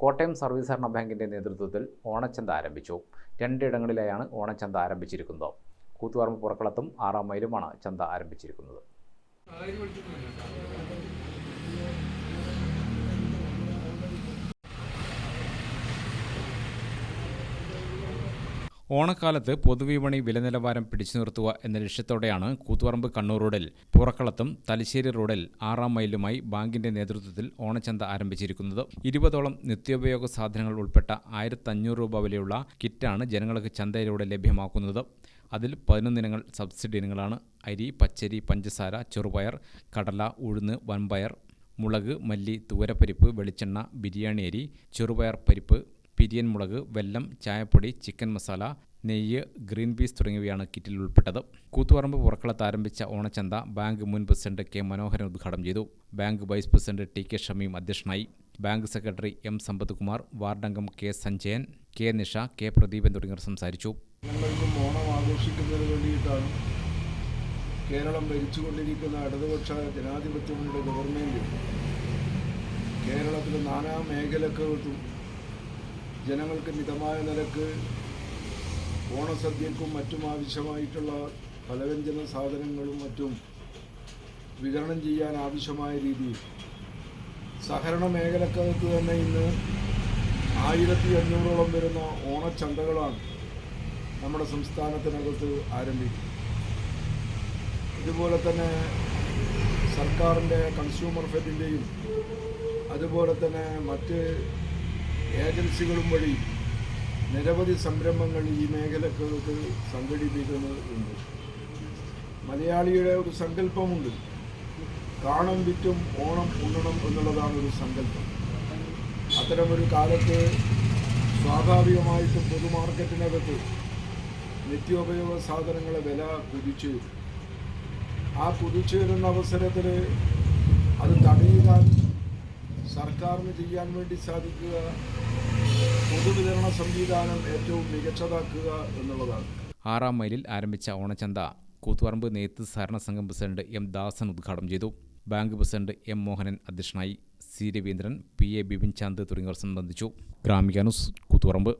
Kottayam service സഹകരണ ബാങ്കിന്റെ നേതൃത്വത്തിൽ ഓണച്ചന്ത ആരംഭിച്ചു. രണ്ടിടങ്ങളിലായാണ് ഓണച്ചന്ത ആരംഭിച്ചിരിക്കുന്നത്. കൂത്തുപറമ്പ് പുറക്കളത്തും ആറാം മൈലുമാണ് ചന്ത ആരംഭിച്ചിരിക്കുന്നത്. ഓണക്കാലത്ത് പൊതുവിപണി വില നിലവാരം പിടിച്ചു നിർത്തുക എന്ന ലക്ഷ്യത്തോടെയാണ് കൂത്തുപറമ്പ് കണ്ണൂർ റോഡിൽ പുറക്കളത്തും തലശ്ശേരി റോഡിൽ ആറാം മൈലുമായി ബാങ്കിന്റെ നേതൃത്വത്തിൽ ഓണച്ചന്ത ആരംഭിച്ചിരിക്കുന്നത്. ഇരുപതോളം നിത്യോപയോഗ സാധനങ്ങൾ ഉൾപ്പെട്ട ആയിരത്തഞ്ഞൂറ് രൂപ വിലയുള്ള കിറ്റാണ് ജനങ്ങൾക്ക് ചന്തയിലൂടെ ലഭ്യമാക്കുന്നത്. അതിൽ പതിനൊന്നിനങ്ങൾ സബ്സിഡി ഇനങ്ങളാണ്. അരി പച്ചരി പഞ്ചസാര ചെറുപയർ കടല ഉഴുന്ന് വൻപയർ മുളക് മല്ലി തൂരപ്പരിപ്പ് വെളിച്ചെണ്ണ ബിരിയാണി അരി ചെറുപയർ പരിപ്പ് പിരിയൻ മുളക് വെല്ലം ചായപ്പൊടി ചിക്കൻ മസാല നെയ്യ് ഗ്രീൻ പീസ് തുടങ്ങിയവയാണ് കിറ്റിൽ ഉൾപ്പെട്ടത്. കൂത്തുപറമ്പ് പുറക്കളത്ത് ആരംഭിച്ച ഓണച്ചന്ത ബാങ്ക് മുൻ പ്രസിഡന്റ് കെ മനോഹരൻ ഉദ്ഘാടനം ചെയ്തു. Bank vice president T K Shameem അധ്യക്ഷനായി. Bank secretary M Sampathkumar വാർഡംഗം K Sanjayan K Nisha K Pradeepan തുടങ്ങിയവർ സംസാരിച്ചു. ഓണം കേരളം ഭരിച്ചുകൊണ്ടിരിക്കുന്ന ഇടതുപക്ഷ ജനാധിപത്യങ്ങളുടെ ഗവൺമെന്റ് കേരളത്തിലെ നാനാ മേഖലക്കകത്തും ജനങ്ങൾക്ക് മിതമായ നിരക്ക് ഓണസദ്യക്കും മറ്റും ആവശ്യമായിട്ടുള്ള പലവ്യഞ്ജന സാധനങ്ങളും മറ്റും വിതരണം ചെയ്യാൻ ആവശ്യമായ രീതിയിൽ. സഹകരണ മേഖലക്കകത്ത് തന്നെ ഇന്ന് ആയിരത്തി അഞ്ഞൂറോളം വരുന്ന ഓണച്ചന്തകളാണ് നമ്മുടെ സംസ്ഥാനത്തിനകത്ത് ആരംഭിക്കുന്നത്. ഇതുപോലെ തന്നെ സർക്കാരിന്റെ കൺസ്യൂമർ ഫെഡിന്റെയും അതുപോലെ തന്നെ മറ്റ് ഏജൻസികളും വഴി നിരവധി സംരംഭങ്ങൾ ഈ മേഖലകൾക്ക് സംഘടിപ്പിക്കുന്നുണ്ട് മലയാളിയുടെ ഒരു സങ്കല്പമുണ്ട്. കാണം വിറ്റും ഓണം ഉണ്ണണം എന്നുള്ളതാണ് ഒരു സങ്കല്പം. അത്തരമൊരു കാലത്ത് സ്വാഭാവികമായിട്ടും പൊതുമാർക്കറ്റിനകത്ത് നിത്യോപയോഗ സാധനങ്ങളെ വില കുതിച്ചു. ആ കുതിച്ചു വരുന്ന അവസരത്തിൽ അത് തടയുവാൻ സർക്കാരിന് ചെയ്യാൻ വേണ്ടി സാധിക്കുക പൊതുവിതരണ സംവിധാനം ഏറ്റവും മികച്ചതാക്കുക എന്നുള്ളതാണ്. ആറാം മൈലിൽ ആരംഭിച്ച ഓണച്ചന്ത കൂത്തുപറമ്പ് നെയ്ത്ത് സഹകരണ സംഘം പ്രസിഡന്റ് എം ദാസൻ ഉദ്ഘാടനം ചെയ്തു. ബാങ്ക് പ്രസിഡന്റ് എം മോഹനൻ അധ്യക്ഷനായി C Raveendran P A Bipin Chand തുടങ്ങിയവർ സംബന്ധിച്ചു. ഗ്രാമിക ന്യൂസ് കൂത്തുപറമ്പ്.